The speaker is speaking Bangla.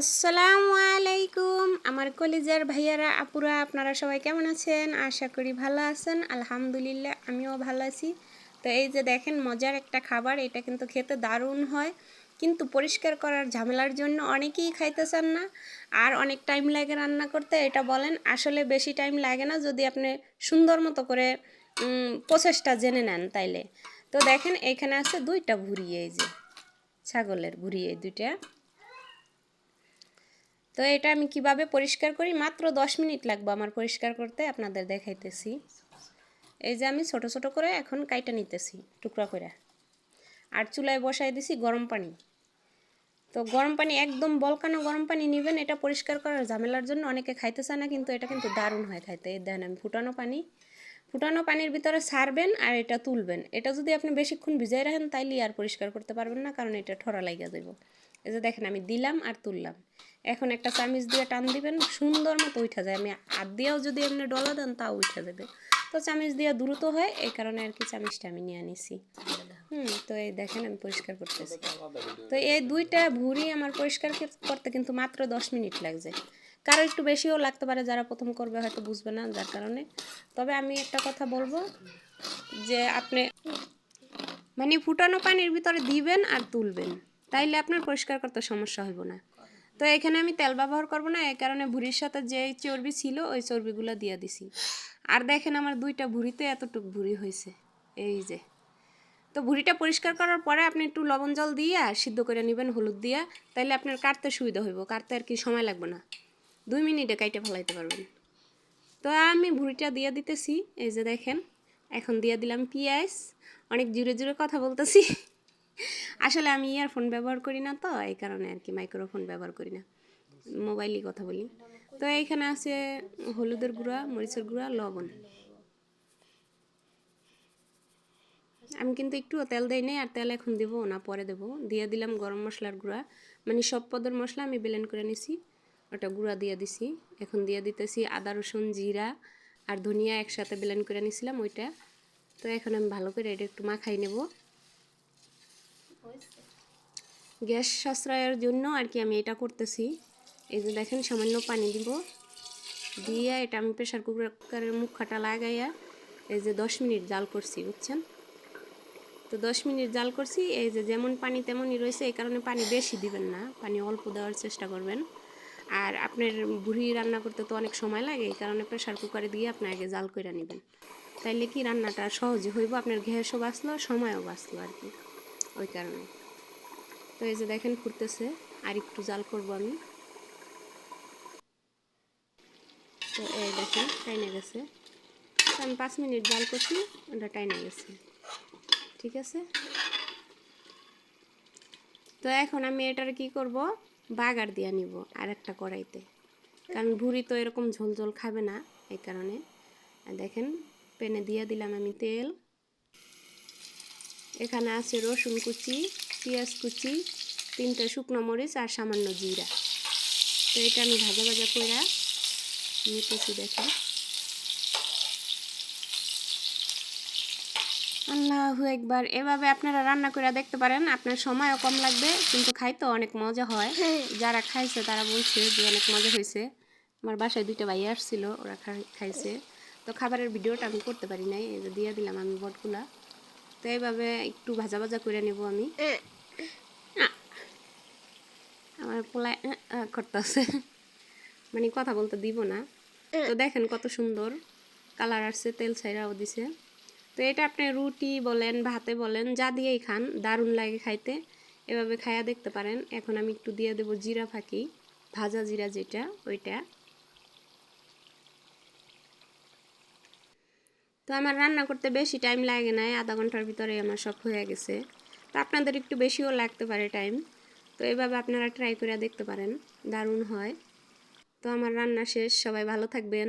আসসালামু আলাইকুম। আমার কলিজার ভাইয়ারা, আপুরা, আপনারা সবাই কেমন আছেন? আশা করি ভালো আছেন। আলহামদুলিল্লাহ, আমিও ভালো আছি। তো এই যে দেখেন, মজার একটা খাবার, এটা কিন্তু খেতে দারুণ হয়। কিন্তু পরিষ্কার করার ঝামেলার জন্য অনেকেই খাইতে চান না। আর অনেক টাইম লাগে রান্না করতে, এটা বলেন। আসলে বেশি টাইম লাগে না যদি আপনি সুন্দর মতো করে প্রসেসটা জেনে নেন তাইলে। তো দেখেন, এখানে আছে দুইটা ভুড়ি এই যে। ছাগলের ভুড়ি এই দুইটা। তো এটা আমি কীভাবে পরিষ্কার করি? মাত্র দশ মিনিট লাগবে আমার পরিষ্কার করতে, আপনাদের দেখাইতেছি। এই যে আমি ছোট ছোট করে এখন কাইটা নিতেছি, টুকরা করে আর চুলায় বসাই দিছি গরম পানি। তো গরম পানি, একদম বলকানো গরম পানি নেবেন, এটা পরিষ্কার করার ঝামেলার জন্য অনেকে খাইতে চায় না, কিন্তু এটা কিন্তু দারুণ হয় খাইতে। এই দেখেন আমি ফুটানো পানি। ফুটানো পানির ভিতরে সারবেন আর এটা তুলবেন। এটা যদি আপনি বেশিক্ষণ ভিজাই রাখেন, তাইলে আর পরিষ্কার করতে পারবেন না, কারণ এটা ঠরা লাগিয়া দেবো এই যে দেখেন আমি দিলাম আর তুললাম। এখন একটা চামিচ দিয়ে টান দিবেন, সুন্দর মতো উঠা যায়। আমি হাত দিয়েও যদি এমনি ডলা দেন, তাও উঠে যাবে। তো চামিচ দিয়ে দ্রুত হয়, এই কারণে আর কি চামিচটা আমি নিয়ে নিছি। হুম, তো এই দেখেন, আমি পরিষ্কার করতেছি। তো এই দুইটা ভুঁড়ি আমার পরিষ্কার করতে কিন্তু মাত্র দশ মিনিট লাগছে। কারও একটু বেশিও লাগতে পারে, যারা প্রথম করবে হয়তো বুঝবে না যার কারণে। তবে আমি একটা কথা বলব যে আপনি মানে ফুটানো পানির ভিতরে দিবেন আর তুলবেন। তাইলে আপনার পরিষ্কার করতে সমস্যা হইব না। তো এখানে আমি তেল ব্যবহার করব না এই কারণে ভুড়ির সাথে যে চর্বি ছিল, ওই চর্বিগুলো দিয়ে দিছি। আর দেখেন আমার দুইটা ভুড়িতে এতটুক ভুড়ি হয়েছে, এই যে। তো ভুড়িটা পরিষ্কার করার পরে আপনি একটু লবণ জল দিয়ে সিদ্ধ করে নেবেন, হলুদ দিয়া, তাইলে আপনার কাটতে সুবিধা হইব, কাটতে আর কি সময় লাগবে না। দুই মিনিটে কাইটে ফেলাইতে পারবেন। তো আমি ভুড়িটা দিয়ে দিতেছি, এই যে দেখেন, এখন দিয়ে দিলাম পেঁয়াজ, অনেক জুড়ে জুড়ে কথা বলতেছি। আসলে আমি ইয়ারফোন ব্যবহার করি না তো, এই কারণে আর কি মাইক্রোফোন ব্যবহার করি না। মোবাইলই কথা বলি। তো এইখানে আছে হলুদের গুঁড়া, মরিচের গুঁড়া, লবণ। আমি কিন্তু একটু তেল দেই নাই, আর তেল এখন দেবো না, পরে দেবো। দিয়ে দিলাম গরম মশলার গুঁড়া। মানে সব পদের মশলা আমি ব্লেন্ড করে নিছি। ওটা গুঁড়া দিয়ে দিছি। এখন দিয়ে দিতেছি আদা, রসুন, জিরা আর ধনিয়া একসাথে ব্লেন্ড করে নিছিলাম ওইটা। তো এখন আমি ভালো করে এটা একটু মাখাই নেব। গ্যাস সাশ্রয়ের জন্য আর কি আমি এটা করতেছি। এই যে দেখেন, সামান্য পানি দিব। দিয়ে এটা আমি প্রেশার কুকারের মুখাটা লাগাইয়া এই যে দশ মিনিট জাল করছি, বুঝছেন? তো দশ মিনিট জাল করছি। এই যে যেমন পানি তেমনই রয়েছে, এই কারণে পানি বেশি দিবেন না। পানি অল্প দেওয়ার চেষ্টা করবেন। আর আপনার বুড়ি রান্না করতে তো অনেক সময় লাগে, এই কারণে প্রেশার কুকারে দিয়ে আপনি আগে জাল করে নেবেন। তাইলে কি রান্নাটা সহজে হইব? আপনার গ্যাসও বাঁচলো, সময়ও বাঁচলো আর কি। ওই কারণে। তো এই যে দেখেন ফুটতেছে আর একটু জাল করব আমি। তো এই দেখেন, টাইনে গেছে। আমি পাঁচ মিনিট জাল করছি, ওটা টাইনে গেছে। ঠিক আছে? তো এখন আমি এটার কি করব? বাগার দিয়ে নিব আর একটা কড়াইতে। কারণ ভুড়ি তো এরকম ঝোল ঝোল খাবে না, এই কারণে। দেখেন, পেনে দিয়ে দিলাম আমি তেল। এখানে আছে রসুন কুচি, পেঁয়াজ কুচি, তিনটা শুকনো মরিচ আর সামান্য জিরা। তো এটা আমি ভাজা ভাজা করে নিতেছি, দেখেন। আল্লাহ একবার। এভাবে আপনারা রান্না করে দেখতে পারেন, আপনার সময়ও কম লাগবে, কিন্তু খাইতে অনেক মজা হয়। যারা খাইছে তারা বলছে যে অনেক মজা হয়েছে আমার বাসায় দুইটা ভাই আসছিল, ওরা খাইছে। তো খাবারের ভিডিওটা আমি করতে পারি নাই, এই যে দিয়ে দিলাম আমি বটগুলা। তো এইভাবে একটু ভাজা ভাজা করে নেব আমি। আমার পোলায় করতেছে। মানে কথা বলতে দিব না। তো দেখেন কত সুন্দর কালার আসছে তেল ছাইরাও দিছে। তো এটা আপনি রুটি বলেন ভাতে বলেন যা দিয়েই খান দারুণ লাগে খাইতে। এভাবে খায়া দেখতে পারেন। এখন আমি একটু দিয়ে দেবো জিরা ফাঁকি ভাজা জিরা যেটা ওইটা। তো আমার রান্না করতে বেশি টাইম লাগে নাই, আধা ঘণ্টার ভিতরে আমার সব হয়ে গেছে। তো আপনাদের একটু বেশিও লাগতে পারে টাইম তো এভাবে আপনারা ট্রাই করে দেখতে পারেন, দারুণ হয়। তো আমার রান্না শেষ, সবাই ভালো থাকবেন।